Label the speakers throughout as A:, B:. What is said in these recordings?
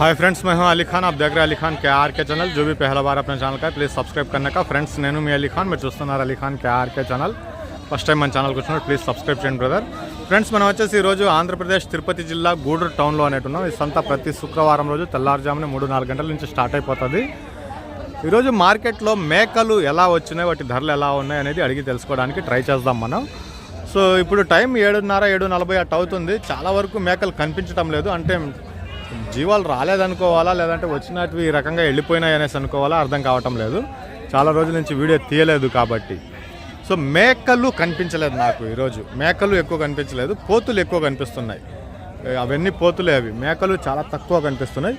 A: Hi friends మేము అలీ ఖాన్ ఆప్ దగ్గర అలీ ఖాన్ కేఆర్కే ఛానల్ జూబీ బీ పహల అప్న ఛానల్ ప్లీజ్ సబ్స్క్రైబ్ కన్నా ఫ్రెండ్స్ నేను మీ అలీ ఖాన్ మీరు చూస్తున్నారు Ali Khan KRK channel first time మన ఛానల్కి వచ్చినప్పుడు ప్లీజ్ సబ్స్క్రైబ్ చేయండి బ్రదర్ ఫ్రెండ్స్ మనం వచ్చేసి ఈరోజు ఆంధ్రప్రదేశ్ తిరుపతి జిల్లా గూడూరు టౌన్లో అనేటున్నాం ఈ సంత ప్రతి శుక్రవారం రోజు తెల్లారుజామున మూడు నాలుగు గంటల నుంచి స్టార్ట్ అయిపోతుంది ఈరోజు మార్కెట్లో మేకలు ఎలా వచ్చినాయి వాటి ధరలు ఎలా ఉన్నాయి అనేది అడిగి తెలుసుకోవడానికి ట్రై చేద్దాం మనం సో ఇప్పుడు టైం ఏడున్నర ఏడు నలభై అట్ అవుతుంది చాలా వరకు మేకలు కనిపించడం లేదు అంటే జీవాలు రాలేదనుకోవాలా లేదంటే వచ్చినట్టు ఈ రకంగా వెళ్ళిపోయినాయి అనేసి అనుకోవాలా అర్థం కావటం లేదు. చాలా రోజుల నుంచి వీడియో తీయలేదు కాబట్టి. సో మేకలు కనిపించలేదు నాకు ఈరోజు. మేకలు ఎక్కువ కనిపించలేదు పోతులు ఎక్కువ కనిపిస్తున్నాయి. అవన్నీ పోతులే అవి. మేకలు చాలా తక్కువ కనిపిస్తున్నాయి.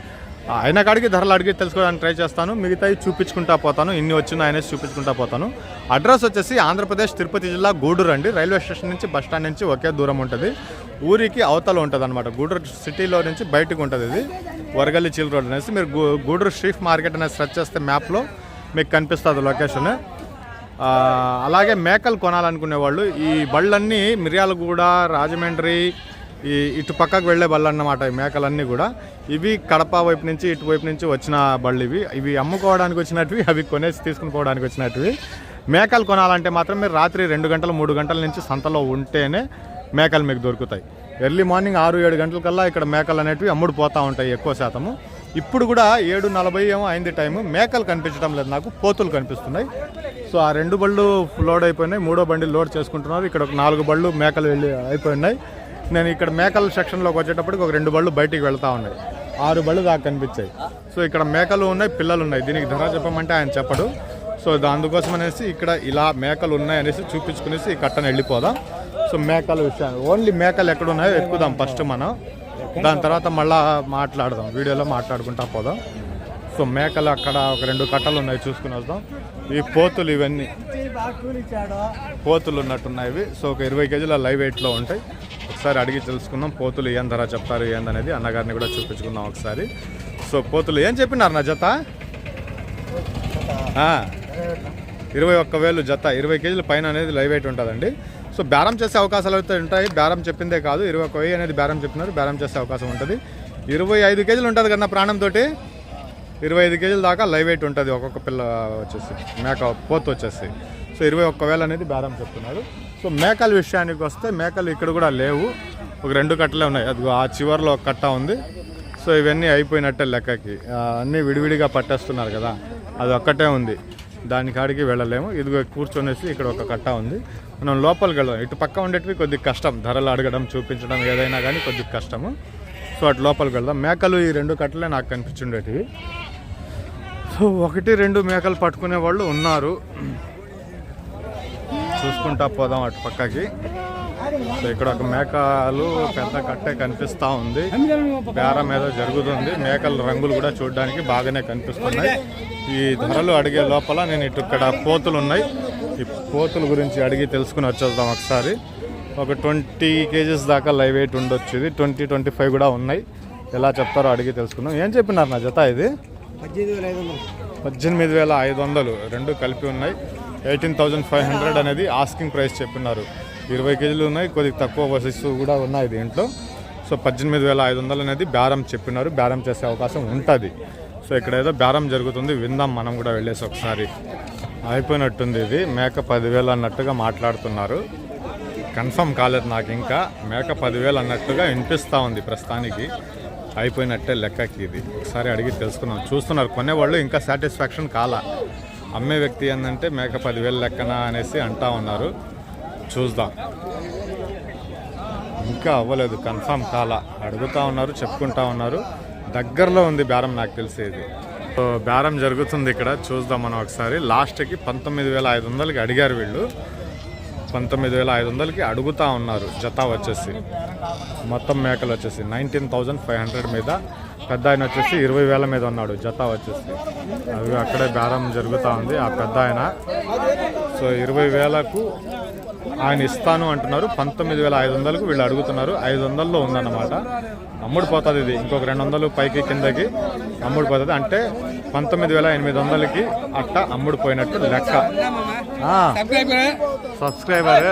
A: ఆ, అయిన కాడికి ధరలు అడిగి తెలుసుకోవడానికి ట్రై చేస్తాను. మిగతావి చూపించుకుంటా పోతాను. ఇన్ని వచ్చిన ఆయన చూపించుకుంటా పోతాను. అడ్రస్ వచ్చేసి ఆంధ్రప్రదేశ్ తిరుపతి జిల్లా గూడూరు అండి. రైల్వే స్టేషన్ నుంచి బస్ స్టాండ్ నుంచి ఒకే దూరం ఉంటుంది. ఊరికి అవతల ఉంటుంది అనమాట గూడూరు సిటీలో నుంచి బయటకు ఉంటుంది ఇది. వరగల్లి చిల్ రోడ్ అనేసి. మీరు గూ- గూడూరు స్ట్రీట్ మార్కెట్ అనేది సెర్చ్ చేస్తే మ్యాప్లో మీకు కనిపిస్తుంది లొకేషన్. అలాగే మేకలు కొనాలనుకునే వాళ్ళు ఈ బళ్ళన్నీ మిర్యాలగూడ రాజమండ్రి ఈ ఇటు పక్కకు వెళ్ళే బళ్ళు అన్నమాట ఈ మేకలన్నీ కూడా. ఇవి కడప వైపు నుంచి ఇటు వైపు నుంచి వచ్చిన బళ్ళు ఇవి. ఇవి అమ్ముకోవడానికి వచ్చినట్టువి అవి కొనేసి తీసుకుని పోవడానికి వచ్చినట్టువి మేకలు కొనాలంటే మాత్రం మీరు రాత్రి రెండు గంటలు మూడు గంటల నుంచి సంతలో ఉంటేనే మేకలు మీకు దొరుకుతాయి. ఎర్లీ మార్నింగ్ ఆరు ఏడు గంటలకల్లా ఇక్కడ మేకలు అనేటివి అమ్ముడు పోతూ ఉంటాయి ఎక్కువ శాతము. ఇప్పుడు కూడా ఏడు నలభై ఏమో అయింది టైము. మేకలు కనిపించడం లేదు నాకు పోతులు కనిపిస్తున్నాయి. సో ఆ రెండు బళ్ళు లోడ్ అయిపోయినాయి. మూడో బండి లోడ్ చేసుకుంటున్నారు. ఇక్కడ ఒక నాలుగు బళ్ళు మేకలు వెళ్ళి అయిపోయినాయి. నేను ఇక్కడ మేకల సెక్షన్లోకి వచ్చేటప్పటికి ఒక రెండు బళ్ళు బయటికి వెళ్తా ఉన్నాయి. ఆరు బళ్ళు దాకా కనిపించాయి. సో ఇక్కడ మేకలు ఉన్నాయి పిల్లలు ఉన్నాయి. దీనికి ధర చెప్పమంటే ఆయన చెప్పడు. సో అందుకోసం అనేసి ఇక్కడ ఇలా మేకలు ఉన్నాయి అనేసి చూపించుకునేసి ఈ కట్టను వెళ్ళిపోదాం. సో మేకల విషయాలు ఓన్లీ మేకలు ఎక్కడ ఉన్నాయో ఎక్కుదాం ఫస్ట్ మనం. దాని తర్వాత మళ్ళా మాట్లాడదాం వీడియోలో మాట్లాడుకుంటా పోదాం. సో మేకలు అక్కడ ఒక రెండు కట్టలు ఉన్నాయి చూసుకుని వద్దాం. ఈ పోతులు ఇవన్నీ. పోతులు ఉన్నట్టున్నాయి ఇవి. సో ఒక ఇరవై కేజీల లైవ్ వెయిట్లో ఉంటాయి. ఒకసారి అడిగి తెలుసుకుందాం పోతులు ఏం ధర చెప్తారు ఏందనేది అన్నగారిని కూడా చూపించుకుందాం ఒకసారి. సో పోతులు ఏం చెప్పినారు నా జత? ఇరవై ఒక్క వేలు జత ఇరవై కేజీల పైన అనేది లైవ్ వెయిట్ ఉంటుందండి. సో బేరం చేసే అవకాశాలు అయితే ఉంటాయి బేరం చెప్పిందే కాదు ఇరవై ఒక్క వెయ్యి అనేది బేరం చెప్పినారు బేరం చేసే అవకాశం ఉంటుంది. ఇరవై ఐదు కేజీలు ఉంటుంది కదా ప్రాణంతో ఇరవై ఐదు కేజీల దాకా లైవ్ వెయిట్ ఉంటుంది ఒక్కొక్క పిల్ల వచ్చేసి మేక పోతు వచ్చేసి. సో ఇరవై ఒక్క వేలు అనేది బేరం చెప్తున్నారు. సో మేకల విషయానికి వస్తే మేకలు ఇక్కడ కూడా లేవు. ఒక రెండు కట్టలే ఉన్నాయి. అది ఆ చివరిలో ఒక కట్ట ఉంది. సో ఇవన్నీ అయిపోయినట్టే లెక్కకి. అన్నీ విడివిడిగా పట్టేస్తున్నారు కదా. అది ఒక్కటే ఉంది. దాని కాడికి వెళ్ళలేము. ఇదిగో కూర్చొనేసి ఇక్కడ ఒక కట్ట ఉంది. మనం లోపలికి వెళ్దాం. ఇటు పక్క ఉండేటివి కొద్దిగా కష్టం. ధరలు అడగడం చూపించడం ఏదైనా కానీ కొద్దిగా కష్టము. సో అటు లోపలికి వెళ్దాం. మేకలు ఈ రెండు కట్టలే నాకు కనిపించుండేటివి. సో ఒకటి రెండు మేకలు పట్టుకునే వాళ్ళు ఉన్నారు. చూసుకుంటా పోదాం అటు పక్కకి. సో ఇక్కడ ఒక మేకలు పెద్ద కట్టే కనిపిస్తా ఉంది. బేరం ఏదో జరుగుతుంది. మేకల రంగులు కూడా చూడడానికి బాగానే కనిపిస్తున్నాయి. ఈ ధరలు అడిగే లోపల నేను ఇటు ఇక్కడ పోతులు ఉన్నాయి. ఈ పోతుల గురించి అడిగి తెలుసుకుని వచ్చేద్దాం ఒకసారి. ఒక ట్వంటీ కేజీస్ దాకా లైవ్ వెయిట్ ఉండొచ్చు ఇది. ట్వంటీ ట్వంటీ ఫైవ్ కూడా ఉన్నాయి. ఎలా చెప్తారో అడిగి తెలుసుకుందాం. ఏం చెప్పినారు నా జత ఇది?
B: పద్దెనిమిది వేల ఐదు వందలు.
A: రెండు కలిపి ఉన్నాయి. ఎయిటీన్ థౌజండ్ ఫైవ్ హండ్రెడ్ అనేది ఆస్కింగ్ ప్రైస్ చెప్పినారు. ఇరవై కేజీలు ఉన్నాయి కొద్దిగా తక్కువ బసెస్ కూడా ఉన్నాయి దీంట్లో. సో పద్దెనిమిది వేల ఐదు వందలు అనేది బేరం చెప్పినారు. బేరం చేసే అవకాశం ఉంటుంది. సో ఇక్కడ ఏదో బేరం జరుగుతుంది విందాం మనం కూడా వెళ్ళేసి ఒకసారి. అయిపోయినట్టుంది ఇది. మేక పదివేలు అన్నట్టుగా మాట్లాడుతున్నారు. కన్ఫర్మ్ కాలేదు నాకు ఇంకా. మేక పదివేలు అన్నట్టుగా వినిపిస్తూ ఉంది ప్రస్తుతానికి. అయిపోయినట్టే లెక్కకి ఇది. ఒకసారి అడిగి తెలుసుకున్నాం చూస్తున్నారు కొనేవాళ్ళు ఇంకా సాటిస్ఫాక్షన్ కాల. అమ్మే వ్యక్తి ఏంటంటే మేక పదివేలు లెక్కన అనేసి అంటా ఉన్నారు. చూద్దాం. ఇంకా అవ్వలేదు. కన్ఫామ్ కాల. అడుగుతా ఉన్నారు చెప్పుకుంటా ఉన్నారు. దగ్గరలో ఉంది బేరం నాకు తెలిసేది. సో బేరం జరుగుతుంది ఇక్కడ. చూద్దాం మనం ఒకసారి. లాస్ట్కి పంతొమ్మిది వేల ఐదు వందలకి అడిగారు వీళ్ళు. పంతొమ్మిది వేల ఐదు వందలకి అడుగుతా ఉన్నారు. జత వచ్చేసి. మొత్తం మేకలు వచ్చేసి నైన్టీన్ థౌజండ్ ఫైవ్ హండ్రెడ్ మీద పెద్ద ఆయన వచ్చేసి ఇరవై వేల మీద ఉన్నాడు జత వచ్చేసి. అవి అక్కడే బేరం జరుగుతూ ఉంది ఆ పెద్ద ఆయన. సో ఇరవై వేలకు ఆయన ఇస్తాను అంటున్నారు పంతొమ్మిది వేల ఐదు వందలకు వీళ్ళు అడుగుతున్నారు ఐదు వందల్లో ఉందన్నమాట. అమ్ముడు పోతుంది ఇది ఇంకొక రెండు వందలు పైకి కిందకి అమ్ముడు పోతుంది. అంటే పంతొమ్మిది వేల ఎనిమిది వందలకి అట్ట అమ్ముడు పోయినట్టు లెక్క.
B: సబ్స్క్రైబర్.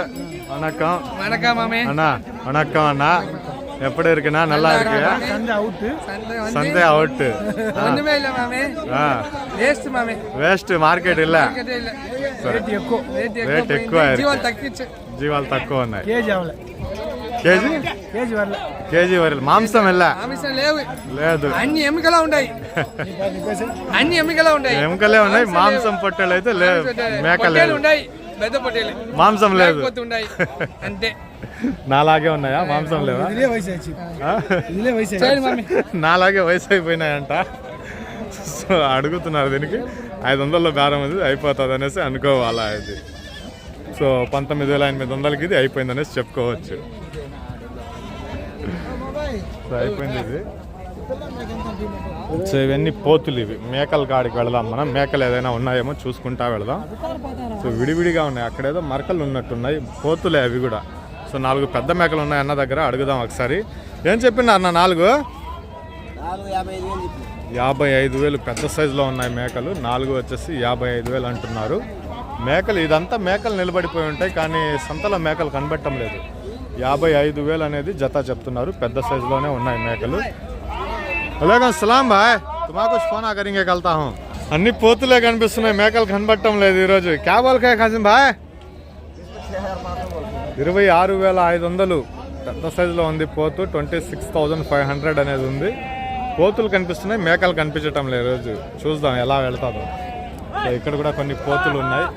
A: వణకం
B: వణకం
A: అన్న వణకం అన్న. எப்படி இருக்குண்ணா நல்லா இருக்கியா
B: சந்தை அவுட்டு
A: சந்தை அவுட்
C: ஒண்ணுமே இல்ல மாமே
A: ஆ
C: వేస్ట్ మామే
A: వేస్ట్ మార్కెట్ ಇಲ್ಲ
C: మార్కెట్ இல்ல
B: రేట్ ఎక్కువ
C: రేట్
A: రేట్ ఎక్కువ
C: ఎక్కువ జీవాలు తగ్గించు
A: జీవాలు తక్కువ ఉన్నాయి
B: కేజీ అవలే
A: కేజీ
B: కేజీ వరలే
A: కేజీ వరలు మాంసం ಇಲ್ಲ
C: ఆమిషం లేవు
A: లేదు
C: అన్ని ఎముకలా ఉన్నాయి అన్ని ఎముకలా ఉన్నాయి
A: ఎముకలే ఉన్నాయి మాంసం పొట్టేలు అయితే లేవు మేక
C: పొట్టేలు
A: లేదు
C: ఉన్నాయి పెద్ద పొట్టేలు
A: మాంసం లేదు
C: లేకపోతే ఉన్నాయి అంతే
A: నాలాగే ఉన్నాయా? మాంసం లేవా? నాలాగే వయసు అయిపోయినాయంట. సో అడుగుతున్నారు దీనికి. ఐదు వందల్లో బేరం ఉంది అయిపోతుంది అనేసి అనుకోవాలా ఇది. సో పంతొమ్మిది వేల ఎనిమిది వందలకి ఇది అయిపోయింది అనేసి చెప్పుకోవచ్చు. సో అయిపోయింది ఇది. సో ఇవన్నీ పోతులు ఇవి. మేకల కాడికి వెళదాం మనం. మేకలు ఏదైనా ఉన్నాయేమో చూసుకుంటా వెళదాం. సో విడివిడిగా ఉన్నాయి. అక్కడేదో మరకలు ఉన్నట్టున్నాయి. పోతులే అవి కూడా. సో నాలుగు పెద్ద మేకలు ఉన్నాయి అన్న దగ్గర అడుగుదాం ఒకసారి. ఏం చెప్పినారు అన్న నాలుగు? యాభై ఐదు వేలు పెద్ద సైజులో ఉన్నాయి మేకలు. నాలుగు వచ్చేసి యాభై ఐదు వేలు అంటున్నారు. మేకలు ఇదంతా మేకలు నిలబడిపోయి ఉంటాయి కానీ సంతలో మేకలు కనబడటం లేదు. యాభై ఐదు వేలు అనేది జత చెప్తున్నారు. పెద్ద సైజులోనే ఉన్నాయి మేకలు. అలాగం సలాం బాయ్. తుమాకు ఫోన్ కరింగే కలుతా అన్ని పోతులే కనిపిస్తున్నాయి మేకలు కనబడటం లేదు ఈరోజు. క్యాబోల్కాయ కాసిన బాయ్? ఇరవై ఆరు వేల ఐదు వందలు పెద్ద సైజులో ఉంది పోతు. Twenty six thousand five hundred అనేది ఉంది. పోతులు కనిపిస్తున్నాయి మేకలు కనిపించటం లేదు రోజు చూద్దాం ఎలా వెళ్తాదో. సో ఇక్కడ కూడా కొన్ని పోతులు ఉన్నాయి.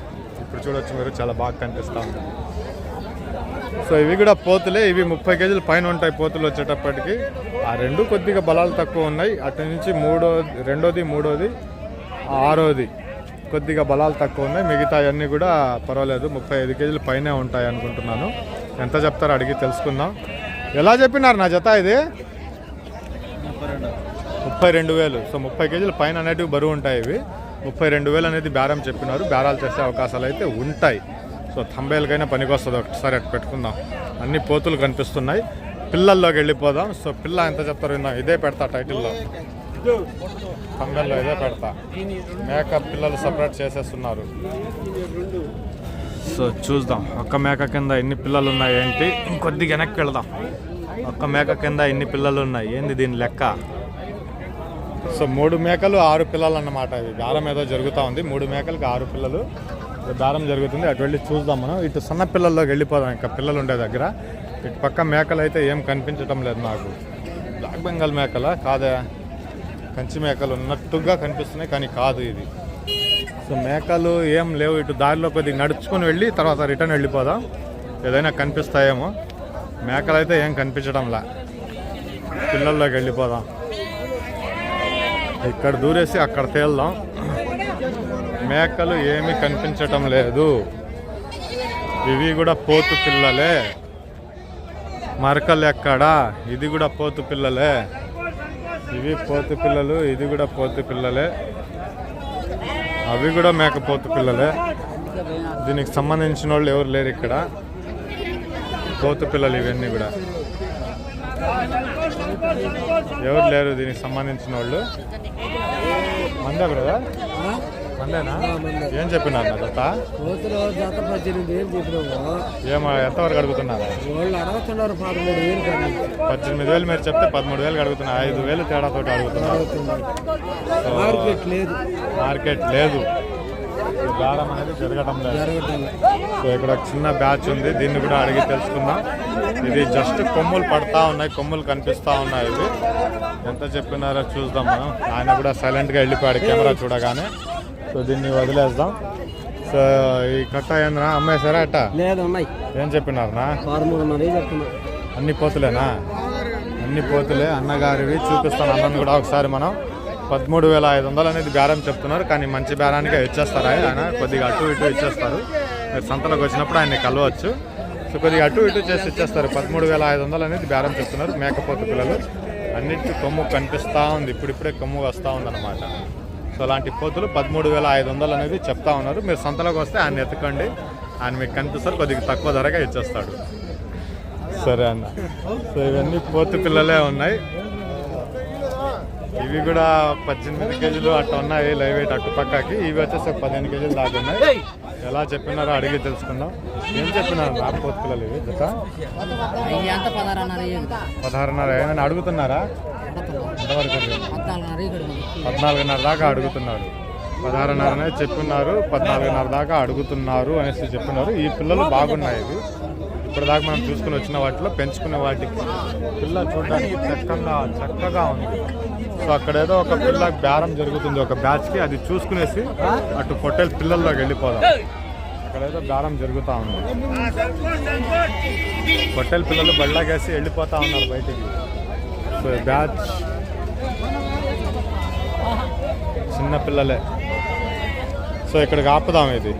A: ఇప్పుడు చూడొచ్చు మీరు చాలా బాగా కనిపిస్తూ ఉంది. సో ఇవి కూడా పోతులే ఇవి ముప్పై కేజీలు పైన ఉంటాయి పోతులు వచ్చేటప్పటికి. ఆ రెండు కొద్దిగా బలాలు తక్కువ ఉన్నాయి. అటు నుంచి మూడో రెండోది మూడోది ఆరోది. కొద్దిగా బలాలు తక్కువ ఉన్నాయి. మిగతా అన్నీ కూడా పర్వాలేదు. ముప్పై ఐదు కేజీలు పైనే ఉంటాయి అనుకుంటున్నాను. ఎంత చెప్తారో అడిగి తెలుసుకుందాం. ఎలా చెప్పినారు నా జత ఇది? ముప్పై రెండు వేలు. సో ముప్పై కేజీలు పైన అనేటివి బరువు ఉంటాయి ఇవి. ముప్పై రెండు వేలు అనేది బేరం చెప్పినారు. బేరాలు చేసే అవకాశాలు అయితే ఉంటాయి. సో తంబేలకైనా పనికొస్తుంది ఒకసారి అటు పెట్టుకుందాం. అన్ని పోతులు కనిపిస్తున్నాయి. పిల్లల్లోకి వెళ్ళిపోదాం. సో పిల్ల ఎంత చెప్తారు ఇదే పెడతా టైటిల్లో. తంబేల్లో ఇదే పెడతా. మేక పిల్లలు సపరేట్ చేసేస్తున్నారు. సో చూద్దాం ఒక్క మేక కింద ఎన్ని పిల్లలు ఉన్నాయి ఏంటి? ఇంకొద్ది వెనక్కి వెళదాం. ఒక్క మేక కింద ఎన్ని పిల్లలు ఉన్నాయి ఏంది దీని లెక్క? సో మూడు మేకలు ఆరు పిల్లలు అన్నమాట ఇవి బేరం ఏదో జరుగుతూ ఉంది. మూడు మేకలకి ఆరు పిల్లలు. ఇది బేరం జరుగుతుంది. అటు వెళ్ళి చూద్దాం మనం. ఇటు సన్న పిల్లల్లోకి వెళ్ళిపోదాం. ఇంకా పిల్లలు ఉండే దగ్గర. ఇటు పక్క మేకలు అయితే ఏం కనిపించటం లేదు నాకు. బ్లాక్ బెంగాల్ మేకల? కాదా? కంచి మేకలు ఉన్నట్టుగా కనిపిస్తున్నాయి కానీ కాదు ఇది. సో మేకలు ఏం లేవు ఇటు దారిలో కొద్దిగా నడుచుకొని వెళ్ళి తర్వాత రిటర్న్ వెళ్ళిపోదాం. ఏదైనా కనిపిస్తాయేమో. మేకలు అయితే ఏం కనిపించడంలా. పిల్లల్లోకి వెళ్ళిపోదాం. ఇక్కడ దూరేసి అక్కడ తేల్దాం. మేకలు ఏమీ కనిపించటం లేదు. ఇవి కూడా పోతు పిల్లలే. మరకలు ఎక్కడా? ఇది కూడా పోతు పిల్లలే. ఇవి పోతు పిల్లలు ఇది కూడా పోతు పిల్లలే. అవి కూడా మేకపోతు పిల్లలే. దీనికి సంబంధించిన వాళ్ళు ఎవరు లేరు ఇక్కడ. పోతు పిల్లలు ఇవన్నీ కూడా. ఎవరు లేరు దీనికి సంబంధించిన వాళ్ళు మందా బ్రదా మందేనా? ఏం చెప్పినారు నా జత?
B: కోతులు జత పద్దెనిమిది వేలు చెప్పినాము.
A: ఏమో ఎంతవరకు అడుగుతున్నారా?
B: వాళ్ళు అడుగుతున్నారు పదమూడు వేలు కానీ.
A: పద్దెనిమిది వేలు మీరు చెప్తే పదమూడు వేలు అడుగుతున్నా ఐదు వేలు తేడాతోటి అడుగుతున్నారు.
B: మార్కెట్ లేదు.
A: మార్కెట్ లేదు. అనేది జరగడం లేదు. సో ఇక్కడ ఒక చిన్న బ్యాచ్ ఉంది. దీన్ని కూడా అడిగి తెలుసుకుందాం. ఇది జస్ట్ కొమ్ములు పడతా ఉన్నాయి. కొమ్ములు కనిపిస్తా ఉన్నాయి ఇవి. ఎంత చెప్పినారో చూద్దాం మనం. ఆయన కూడా సైలెంట్గా వెళ్ళిపోయాడు కెమెరా చూడగానే. సో దీన్ని వదిలేద్దాం. సో ఈ కట్ట ఏంద్రా అమ్మేశారా అట్ట?
B: లేదు ఉన్నాయి
A: ఏం చెప్పినారనా? అన్ని పోతులేనా? అన్ని పోతులే అన్నగారివి చూపిస్తాను అన్నను కూడా ఒకసారి మనం. పదమూడు వేల ఐదు వందలు అనేది బేరం చెప్తున్నారు కానీ మంచి బేరానికే ఇచ్చేస్తారు ఆయన. కొద్దిగా అటు ఇటు ఇచ్చేస్తారు. మీరు సంతలోకి వచ్చినప్పుడు ఆయన్ని కలవచ్చు. సో కొద్దిగా అటు ఇటు చేసి ఇచ్చేస్తారు. పదమూడు వేల ఐదు వందలు అనేది బేరం చెప్తున్నారు మేకపోతు పిల్లలు. అన్నిటి కొమ్ము కనిపిస్తూ ఉంది. ఇప్పుడిప్పుడే కొమ్ము వస్తూ ఉందన్నమాట. సో అలాంటి పోతులు పదమూడు వేల ఐదు వందలు అనేది చెప్తా ఉన్నారు. మీరు సంతలోకి వస్తే ఆయన ఎత్తుకోండి. ఆయన మీకు కనిపిస్తారు కొద్దిగా తక్కువ ధరగా ఇచ్చేస్తాడు. సరే అన్న. సో ఇవన్నీ పోతు పిల్లలే ఉన్నాయి. ఇవి కూడా పద్దెనిమిది కేజీలు అట్లా ఉన్నాయి లైవ్ వెయిట్ అటు పక్కకి. ఇవి వచ్చేసి ఒక పదిహేను కేజీలు దాకా ఉన్నాయి. ఎలా చెప్పినారో అడిగి తెలుసుకుందాం. ఏం చెప్పినారు నా పోతు పిల్లలు ఇవి? జత?
D: పదహారున్నర
A: ఏమైనా అడుగుతున్నారా? ఎంతవరకు
D: పద్నాలుగున్నర
A: దాకా అడుగుతున్నారు. పదహారున్నరనే అనేది చెప్పున్నారు పద్నాలుగున్నర దాకా అడుగుతున్నారు అనేసి చెప్పున్నారు ఈ పిల్లలు బాగున్నాయి ఇవి. మనం చూసుకుని వచ్చిన వాటిలో పెంచుకునే వాటికి పిల్ల చూడడానికి చక్కగా చక్కగా ఉంది. సో అక్కడ ఏదో ఒక పిల్ల బేరం జరుగుతుంది. ఒక బ్యాచ్కి అది చూసుకునేసి అటు పొట్టేల్ పిల్లల్లోకి వెళ్ళిపోదాం. అక్కడ ఏదో బేరం జరుగుతూ ఉంది. పొట్టేలు పిల్లలు బళ్ళగేసి వెళ్ళిపోతా ఉన్నారు బయటికి. సో ఈ బ్యాచ్ చిన్న పిల్లలే సో ఇక్కడికి ఆపుదాం ఇది.